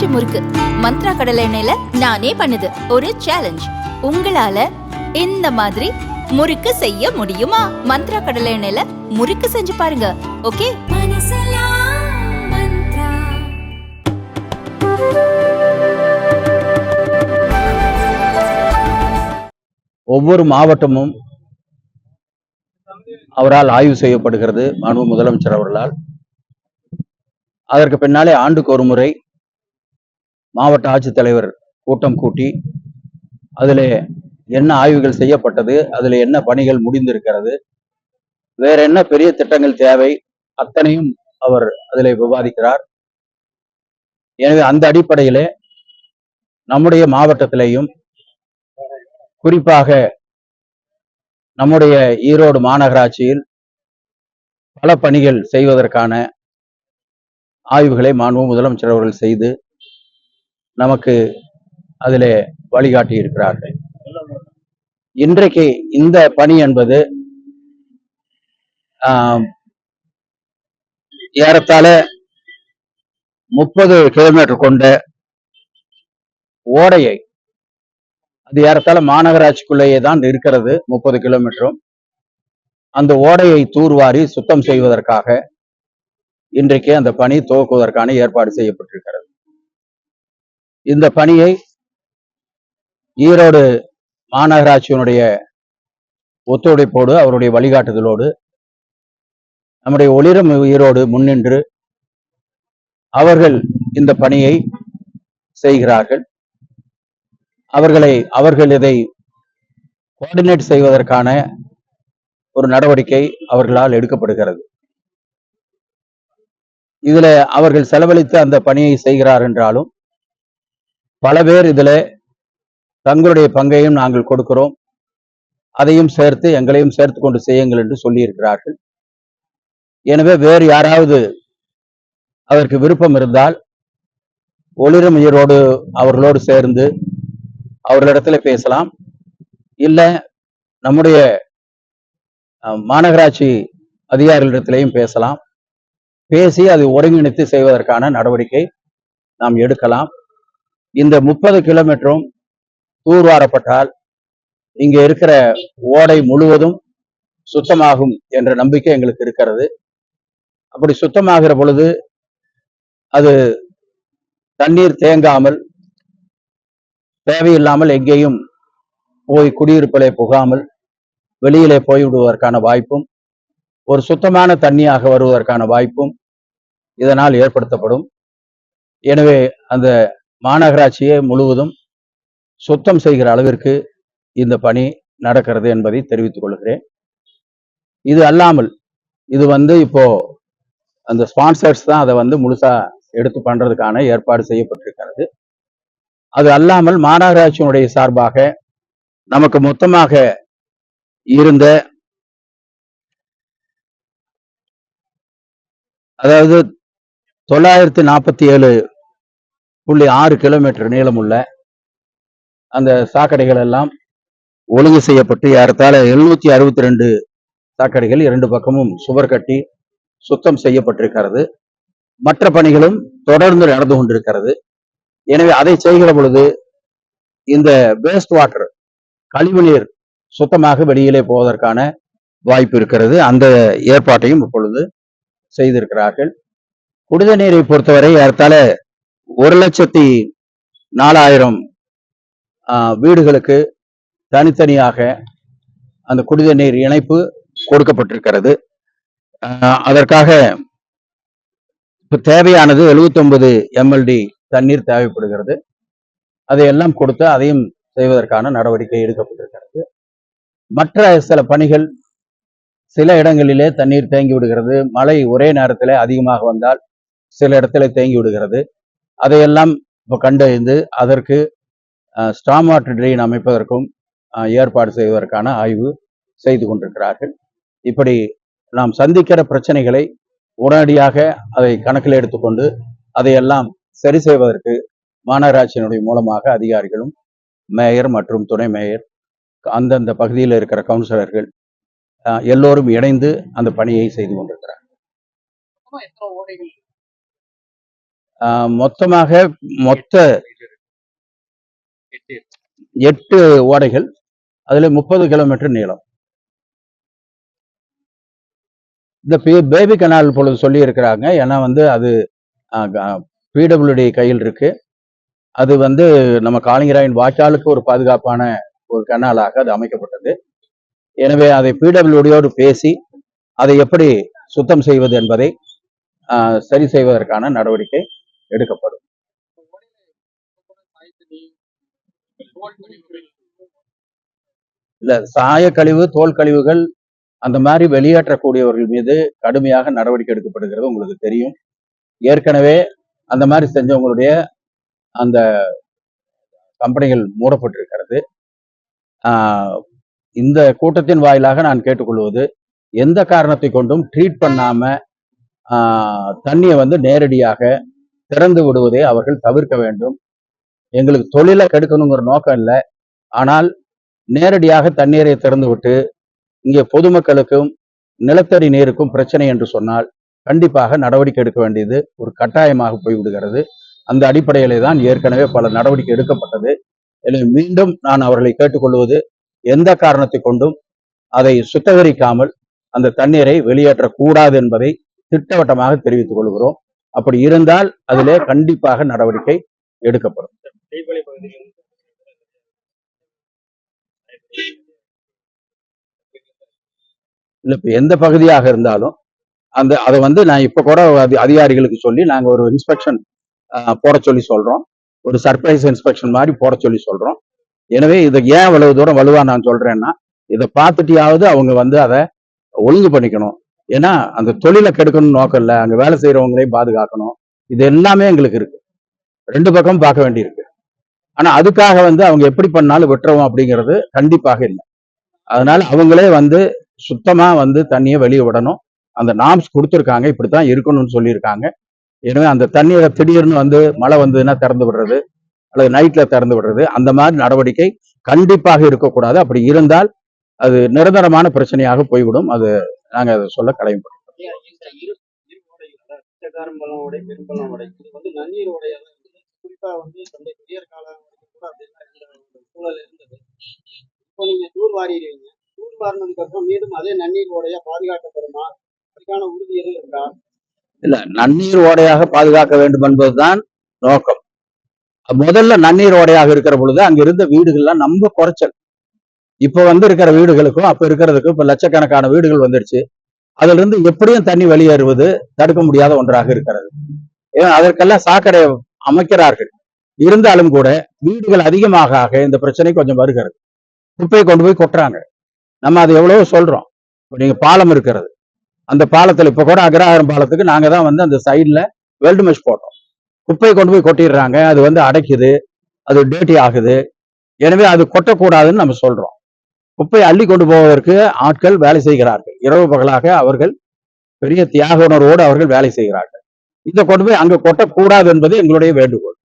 பஞ்சு முறுக்கு. மந்த்ரா கடலை எண்ணெயில நானே பண்ணுது. ஒரு சேலஞ்ச் உங்களால இந்த மாதிரி முறுக்கு செய்ய முடியுமா? மந்த்ரா கடலை எண்ணெயில முறுக்கு செஞ்சு பாருங்க. ஓகே? ஒவ்வொரு மாவட்டமும் அவரால் ஆய்வு செய்யப்படுகிறது மாண்பு முதலமைச்சர் அவர்களால். அதற்கு பின்னாலே ஆண்டுக்கு ஒரு முறை மாவட்ட ஆட்சித்தலைவர் கூட்டம் கூட்டி அதில் என்ன ஆய்வுகள் செய்யப்பட்டது அதில் என்ன பணிகள் முடிந்திருக்கிறது வேற என்ன பெரிய திட்டங்கள் தேவை அத்தனையும் அவர் அதில் விவாதிக்கிறார். எனவே அந்த அடிப்படையிலே நம்முடைய மாவட்டத்திலேயும் குறிப்பாக நம்முடைய ஈரோடு மாநகராட்சியில் பல பணிகள் செய்வதற்கான ஆய்வுகளை மாண்பு முதலமைச்சர் அவர்கள் செய்து நமக்கு அதிலே வழிகாட்டி இருக்கிறார்கள் இன்றைக்கு இந்த பணி என்பது ஆம், ஏறத்தாழ முப்பது கிலோமீட்டர் கொண்ட ஓடையை அது ஏறத்தாழ மாநகராட்சிக்குள்ளேயே தான் இருக்கிறது முப்பது கிலோமீட்டரும் அந்த ஓடையை தூர்வாரி சுத்தம் செய்வதற்காக இன்றைக்கு அந்த பணி துவக்குவதற்கான ஏற்பாடு செய்யப்பட்டிருக்கிறது. இந்த பணியை ஈரோடு மாநகராட்சியினுடைய ஒத்துழைப்போடு அவருடைய வழிகாட்டுதலோடு நம்முடைய ஒளிரும் ஈரோடு முன்னின்று அவர்கள் இந்த பணியை செய்கிறார்கள். அவர்களை அவர்கள் இதை கோஆர்டினேட் செய்வதற்கான ஒரு நடவடிக்கை அவர்களால் எடுக்கப்படுகிறது. இதுல அவர்கள் செலவழித்து அந்த பணியை செய்கிறார் என்றாலும் பல பேர் இதுல தங்களுடைய பங்கையும் நாங்கள் கொடுக்கிறோம். அதையும் சேர்த்து எங்களையும் சேர்த்து கொண்டு செய்யுங்கள் என்று சொல்லியிருக்கிறார்கள். எனவே வேறு யாராவது அதற்கு விருப்பம் இருந்தால் ஒளிரும் உயிரோடு அவர்களோடு சேர்ந்து அவர்களிடத்துல பேசலாம். இல்ல நம்முடைய மாநகராட்சி அதிகாரிகளிடத்திலையும் பேசலாம். பேசி அதை ஒருங்கிணைத்து செய்வதற்கான நடவடிக்கை நாம் எடுக்கலாம். இந்த முப்பது கிலோமீட்டரும் தூர்வாரப்பட்டால் இங்க இருக்கிற ஓடை முழுவதும் சுத்தமாகும் என்ற நம்பிக்கை எங்களுக்கு இருக்கிறது. அப்படி சுத்தமாகிற பொழுது அது தண்ணீர் தேங்காமல் தேவையில்லாமல் எங்கேயும் போய் குடியிருப்பிலே புகாமல் வெளியிலே போய்விடுவதற்கான வாய்ப்பும் ஒரு சுத்தமான தண்ணியாக வருவதற்கான வாய்ப்பும் இதனால் ஏற்படுத்தப்படும். எனவே அந்த மாநகராட்சியை முழுவதும் சுத்தம் செய்கிற அளவிற்கு இந்த பணி நடக்கிறது என்பதை தெரிவித்துக் கொள்கிறேன். இது அல்லாமல் இது வந்து இப்போ அந்த ஸ்பான்சர்ஸ் தான் அதை வந்து முழுசா எடுத்து பண்றதுக்கான ஏற்பாடு செய்யப்பட்டிருக்கிறது. அது அல்லாமல் மாநகராட்சியினுடைய சார்பாக நமக்கு மொத்தமாக இருந்த அதாவது தொள்ளாயிரத்தி நாற்பத்தி ஏழு புள்ளி ஆறு கிலோமீட்டர் நீளமுள்ள அந்த சாக்கடைகள் எல்லாம் ஒழுங்கு செய்யப்பட்டு ஏறத்தாழ எழுநூத்தி அறுபத்தி ரெண்டு சாக்கடைகள் இரண்டு பக்கமும் சுவர் கட்டி சுத்தம் செய்யப்பட்டிருக்கிறது. மற்ற பணிகளும் தொடர்ந்து நடந்து கொண்டிருக்கிறது. எனவே அதை செய்கிற பொழுது இந்த வேஸ்ட் வாட்டர் கழிவுநீர் சுத்தமாக வெளியிலே போவதற்கான வாய்ப்பு இருக்கிறது. அந்த ஏற்பாட்டையும் இப்பொழுது செய்திருக்கிறார்கள். குடித நீரை பொறுத்தவரை ஏறத்தாழ ஒரு லட்சத்தி நாலாயிரம் ஆஹ், வீடுகளுக்கு தனித்தனியாக அந்த குடித நீர் இணைப்பு கொடுக்கப்பட்டிருக்கிறது. அதற்காக இப்போ தேவையானது 79 எம்எல்டி தண்ணீர் தேவைப்படுகிறது. அதையெல்லாம் கொடுத்து அதையும் செய்வதற்கான நடவடிக்கை எடுக்கப்பட்டிருக்கிறது. மற்ற சில பணிகள் சில இடங்களிலே தண்ணீர் தேங்கி விடுகிறது. மழை ஒரே நேரத்தில் அதிகமாக வந்தால் சில இடத்துல தேங்கி விடுகிறது. அதையெல்லாம் இப்போ கண்டறிந்து அதற்கு ஸ்டாம் வாட்டர் ட்ரெயின் அமைப்பதற்கும் ஏற்பாடு செய்வதற்கான ஆய்வு செய்து கொண்டிருக்கிறார்கள். இப்படி நாம் சந்திக்கிற பிரச்சனைகளை உடனடியாக அதை கணக்கில் எடுத்துக்கொண்டு அதையெல்லாம் சரி செய்வதற்கு மாநகராட்சியினுடைய மூலமாக அதிகாரிகளும் மேயர் மற்றும் துணை மேயர் அந்தந்த பகுதியில் இருக்கிற கவுன்சிலர்கள் எல்லோரும் இணைந்து அந்த பணியை செய்து கொண்டிருக்கிறார்கள். மொத்தமாக மொத்த எட்டு ஓடைகள் அதுல முப்பது கிலோமீட்டர் நீளம். இந்த பேபி கனால் பொழுது சொல்லி இருக்கிறாங்க ஏன்னா வந்து அது பிடபிள்யூடி கையில் இருக்கு. அது வந்து நம்ம காளிங்கராயன் வாய்க்காலுக்கு ஒரு பாதுகாப்பான ஒரு கனாலாக அது அமைக்கப்பட்டது. எனவே அதை பிடபிள்யூடியோடு பேசி அதை எப்படி சுத்தம் செய்வது என்பதை ஆஹ், சரி செய்வதற்கான நடவடிக்கை. எடுக்கப்படும். இல்ல சாய கழிவு தோல் கழிவுகள் அந்த மாதிரி வெளியேற்றக்கூடியவர்கள் மீது கடுமையாக நடவடிக்கை எடுக்கப்படுகிறது உங்களுக்கு தெரியும். ஏற்கனவே அந்த மாதிரி செஞ்சவங்களுடைய அந்த கம்பெனிகள் மூடப்பட்டிருக்கிறது. ஆஹ் இந்த கூட்டத்தின் வாயிலாக நான் கேட்டுக்கொள்வது எந்த காரணத்தை கொண்டும் ட்ரீட் பண்ணாம ஆஹ் தண்ணியை வந்து நேரடியாக திறந்து விடுவதை அவர்கள் தவிர்க்க வேண்டும். எங்களுக்கு தொழிலை கெடுக்கணுங்கிற நோக்கம் இல்லை. ஆனால் நேரடியாக தண்ணீரை திறந்து விட்டு இங்கே பொதுமக்களுக்கும் நிலத்தடி நீருக்கும் பிரச்சனை என்று சொன்னால் கண்டிப்பாக நடவடிக்கை எடுக்க வேண்டியது ஒரு கட்டாயமாக போய்விடுகிறது. அந்த அடிப்படையிலே தான் ஏற்கனவே பல நடவடிக்கை எடுக்கப்பட்டது. எனவே மீண்டும் நான் அவர்களை கேட்டுக்கொள்வது எந்த காரணத்தை கொண்டும் அதை சுத்தகரிக்காமல் அந்த தண்ணீரை வெளியேற்றக்கூடாது என்பதை திட்டவட்டமாக தெரிவித்துக் கொள்கிறோம். அப்படி இருந்தால் அதிலே கண்டிப்பாக நடவடிக்கை எடுக்கப்படும். இல்ல இப்ப எந்த பகுதியாக இருந்தாலும் அந்த அதை வந்து நான் இப்ப கூட அதிகாரிகளுக்கு சொல்லி நாங்க ஒரு இன்ஸ்பெக்ஷன் போட சொல்லி சொல்றோம். ஒரு சர்ப்ரைஸ் இன்ஸ்பெக்ஷன் மாதிரி போட சொல்லி சொல்றோம். எனவே இதை ஏன் இவ்வளவு தூரம் வலுவா நான் சொல்றேன்னா இதை பார்த்துட்டியாவது அவங்க வந்து அதை ஒழுங்கு பண்ணிக்கணும். ஏன்னா அந்த தொழிலை கெடுக்கணும்னு நோக்கம் இல்லை. அங்க வேலை செய்யறவங்களையும் பாதுகாக்கணும். இது எல்லாமே எங்களுக்கு இருக்கு. ரெண்டு பக்கம் பார்க்க வேண்டியிருக்கு. ஆனா அதுக்காக வந்து அவங்க எப்படி பண்ணாலும் விட்டுறோம் அப்படிங்கிறது கண்டிப்பாக இல்லை. அதனால அவங்களே வந்து சுத்தமா வந்து தண்ணியை வெளியே விடணும். அந்த நாம்ஸ் கொடுத்துருக்காங்க. இப்படித்தான் இருக்கணும்னு சொல்லியிருக்காங்க. எனவே அந்த தண்ணியை திடீர்னு வந்து மழை வந்ததுன்னா திறந்து விடுறது. அல்லது நைட்ல திறந்து விடுறது. அந்த மாதிரி நடவடிக்கை கண்டிப்பாக இருக்கக்கூடாது. அப்படி இருந்தால் அது நிரந்தரமான பிரச்சனையாக போய்விடும். அது நாங்க அதை சொல்ல இருந்தது குறிப்பா வந்து பெரியார் காலம் சூழல் இருந்தது. இப்போ நீங்க தூர் வாரிடுவீங்க தூர் வாரினதுக்கு அப்புறம் மீண்டும் அதே நன்னீர் ஓடையா பாதுகாக்கப்படுமா? அதுக்கான உறுதி எதுவும் இருக்கா? இல்ல நன்னீர் ஓடையாக பாதுகாக்க வேண்டும் என்பதுதான் நோக்கம். முதல்ல நன்னீர் ஓடையாக இருக்கிற பொழுது அங்க இருந்த வீடுகள்லாம் ரொம்ப குறைச்சல். இப்ப வந்து இருக்கிற வீடுகளுக்கும் அப்ப இருக்கிறதுக்கும் இப்போ லட்சக்கணக்கான வீடுகள் வந்துருச்சு அதுல இருந்து எப்படியும் தண்ணி வெளியேறுவது தடுக்க முடியாத ஒன்றாக இருக்கிறது. ஏன் அதற்கெல்லாம் சாக்கடை அமைக்கிறார்கள். இருந்தாலும் கூட வீடுகள் அதிகமாக ஆக இந்த பிரச்சனை கொஞ்சம் வருகிறது. குப்பையை கொண்டு போய் கொட்டுறாங்க. நம்ம அது எவ்வளவோ சொல்றோம். இப்ப நீங்க பாலம் இருக்கிறது. அந்த பாலத்துல இப்ப கூட அக்ரஹாரம் பாலத்துக்கு நாங்க தான் வந்து அந்த சைடுல வெல்டு மெஷ் போட்டோம். குப்பையை கொண்டு போய் கொட்டிடுறாங்க. அது வந்து அடைக்குது. அது டேட்டி ஆகுது. எனவே அது கொட்டக்கூடாதுன்னு நம்ம சொல்றோம். குப்பையை அள்ளி கொண்டு போவதற்கு ஆட்கள் வேலை செய்கிறார்கள். இரவு பகலாக அவர்கள் பெரிய தியாக உணர்வோடு அவர்கள் வேலை செய்கிறார்கள். இதை கொண்டு போய் அங்க கொட்டக்கூடாது என்பது எங்களுடைய வேண்டுகோள்.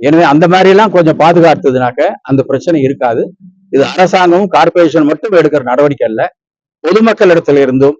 எனவே அந்த மாதிரி எல்லாம் கொஞ்சம் பாதுகாத்ததுனாக்க அந்த பிரச்சனை இருக்காது. இது அரசாங்கமும் கார்பரேஷன் மட்டும் எடுக்கிற நடவடிக்கை அல்ல. பொதுமக்கள் இடத்துல இருந்தும்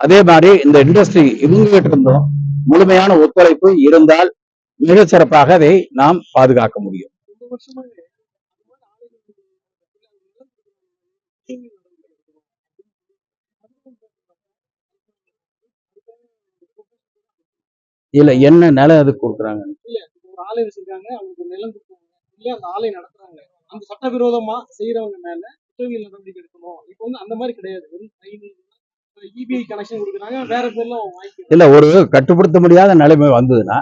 அதே மாதிரி இந்த இண்டஸ்ட்ரி இவங்ககிட்ட இருந்தும் முழுமையான ஒத்துழைப்பு இருந்தால் மிக சிறப்பாக அதை நாம் பாதுகாக்க முடியும். இல்ல என்ன நிலம் எதுக்கு கொடுக்குறாங்க? ஒரு ஆலை வச்சிருக்காங்க அவங்களுக்கு நிலம் இல்லையா அந்த ஆலை நடத்துறாங்க. அந்த சட்டவிரோதமா செய்யறவங்க மேல குற்றவியல் நடவடிக்கை எடுக்கணும். இப்போ வந்து அந்த மாதிரி கிடையாது. இபிஐ கனெக்ஷன் கொடுக்குறாங்க வேற பேர்ல அவங்க வாங்கிக்கிறாங்க. இல்ல ஒரு கட்டுப்படுத்த முடியாத நிலைமை வந்ததுன்னா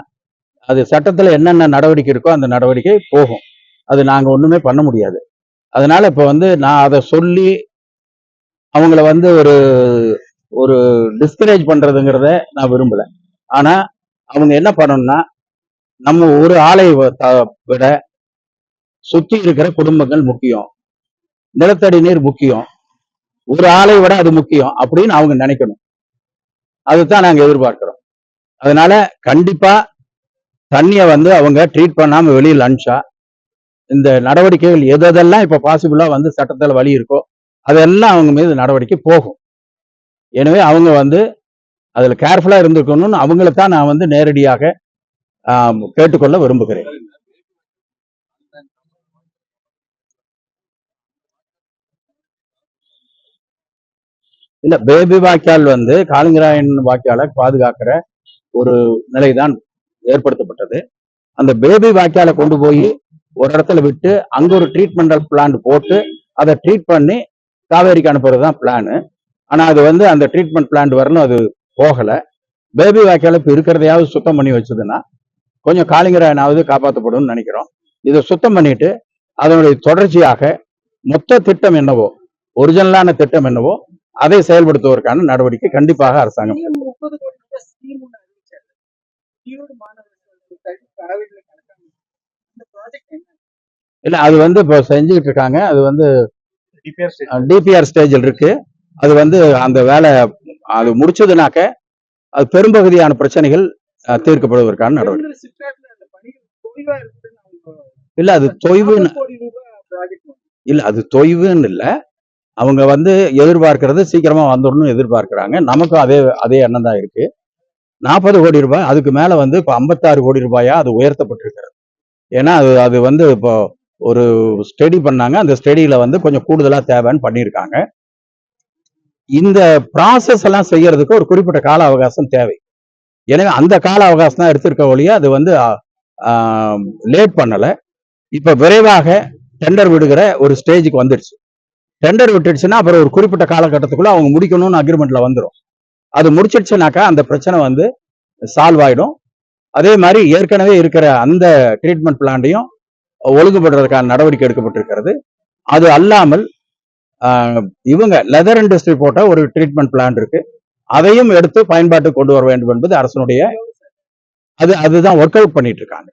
அது சட்டத்துல என்னென்ன நடவடிக்கை இருக்கோ அந்த நடவடிக்கை போகும். அது நாங்க ஒண்ணுமே பண்ண முடியாது. அதனால இப்ப வந்து நான் அதை சொல்லி அவங்கள வந்து ஒரு ஒரு டிஸ்கரேஜ் பண்றதுங்கிறத நான் விரும்பல. ஆனா அவங்க என்ன பண்ணணும்னா நம்ம ஒரு ஆலை விட சுத்தி இருக்கிற குடும்பங்கள் முக்கியம். நிலத்தடி நீர் முக்கியம். ஒரு ஆலை விட அது முக்கியம் அப்படின்னு அவங்க நினைக்கணும். அதுதான் நாங்க எதிர்பார்க்கிறோம். அதனால கண்டிப்பா தண்ணியை வந்து அவங்க ட்ரீட் பண்ணாம வெளியில் அனுப்பிச்சா இந்த நடவடிக்கைகள் எதெல்லாம் இப்போ பாசிபிளா வந்து சட்டத்தில் வழி இருக்கோ அதெல்லாம் அவங்க மீது நடவடிக்கை போகும். எனவே அவங்க வந்து அதில் கேர்ஃபுல்லா இருந்துக்கணும்னு அவங்கள தான் நான் வந்து நேரடியாக ஆஹ், கேட்டுக்கொள்ள விரும்புகிறேன். இல்ல பேபி வாய்க்கால் வந்து காலிங்கராயன் வாய்க்காலை பாதுகாக்கிற ஒரு நிலைதான் ஏற்படுத்தப்பட்டது. அந்த பேபி வாய்க்காலை கொண்டு போய் ஒரு இடத்துல விட்டு அங்க ஒரு ட்ரீட்மெண்டல் பிளான் போட்டு அதை ட்ரீட் பண்ணி காவேரிக்கு அனுப்புறது தான் பிளானு ஆனா அது வந்து அந்த ட்ரீட்மெண்ட் பிளான் வரணும் அது போகல. பேபி வாய்க்கால இப்ப இருக்கிறதையாவது சுத்தம் பண்ணி வச்சதுன்னா கொஞ்சம் காளிங்கராயனாவது காப்பாற்றப்படும்னு நினைக்கிறோம். இதை சுத்தம் பண்ணிட்டு அதனுடைய தொடர்ச்சியாக மொத்த திட்டம் என்னவோ ஒரிஜினலான திட்டம் என்னவோ அதை செயல்படுத்துவதற்கான நடவடிக்கை கண்டிப்பாக அரசாங்கம். இல்ல அது வந்து இப்போ செஞ்சுக்கிட்டு இருக்காங்க அது வந்து டிபிஆர் டிபிஆர் ஸ்டேஜில் இருக்கு. அது வந்து அந்த வேலை அது முடிச்சதுனாக்க அது பெரும்பகுதியான பிரச்சனைகள் தீர்க்கப்படுவதற்கான நடவடிக்கை. இல்ல அது தொய்வுன்னு இல்ல அது தொய்வுன்னு இல்ல. அவங்க வந்து எதிர்பார்க்கறது சீக்கிரமா வந்துடணும்னு எதிர்பார்க்கறாங்க. நமக்கும் அதே அதே எண்ணம் தான் இருக்கு. நாற்பது கோடி ரூபாய் அதுக்கு மேல வந்து இப்போ ஐம்பத்தாறு கோடி ரூபாயா அது உயர்த்தப்பட்டிருக்கிறது. ஏன்னா அது அது வந்து இப்போ ஒரு ஸ்டடி பண்ணாங்க. அந்த ஸ்டடியில வந்து கொஞ்சம் கூடுதலா தேவைன்னு பண்ணியிருக்காங்க. இந்த ப்ராசஸ் எல்லாம் செய்யறதுக்கு ஒரு குறிப்பிட்ட கால அவகாசம் தேவை. எனவே அந்த கால அவகாசம் தான் எடுத்திருக்க ஒழிய அது வந்து லேட் பண்ணல. இப்ப விரைவாக டெண்டர் விடுகிற ஒரு ஸ்டேஜுக்கு வந்துடுச்சு. டெண்டர் விட்டுடுச்சுன்னா அப்புறம் ஒரு குறிப்பிட்ட காலகட்டத்துக்குள்ள அவங்க முடிக்கணும்னு அக்ரிமெண்ட்ல வந்துடும் அது முடிச்சிடுச்சுனாக்கா அந்த பிரச்சனை வந்து சால்வ் ஆயிடும். அதே மாதிரி ஏற்கனவே இருக்கிற அந்த ட்ரீட்மெண்ட் பிளான்டையும் ஒழுங்குபடுறதுக்கான நடவடிக்கை எடுக்கப்பட்டிருக்கிறது. அது அல்லாமல் இவங்க லெதர் இண்டஸ்ட்ரி போட்ட ஒரு ட்ரீட்மெண்ட் பிளான் இருக்கு. அதையும் எடுத்து பயன்பாட்டுக்கு கொண்டு வர வேண்டும் என்பது அரசனுடைய அது அதுதான் ஒர்க் அவுட் பண்ணிட்டு இருக்காங்க.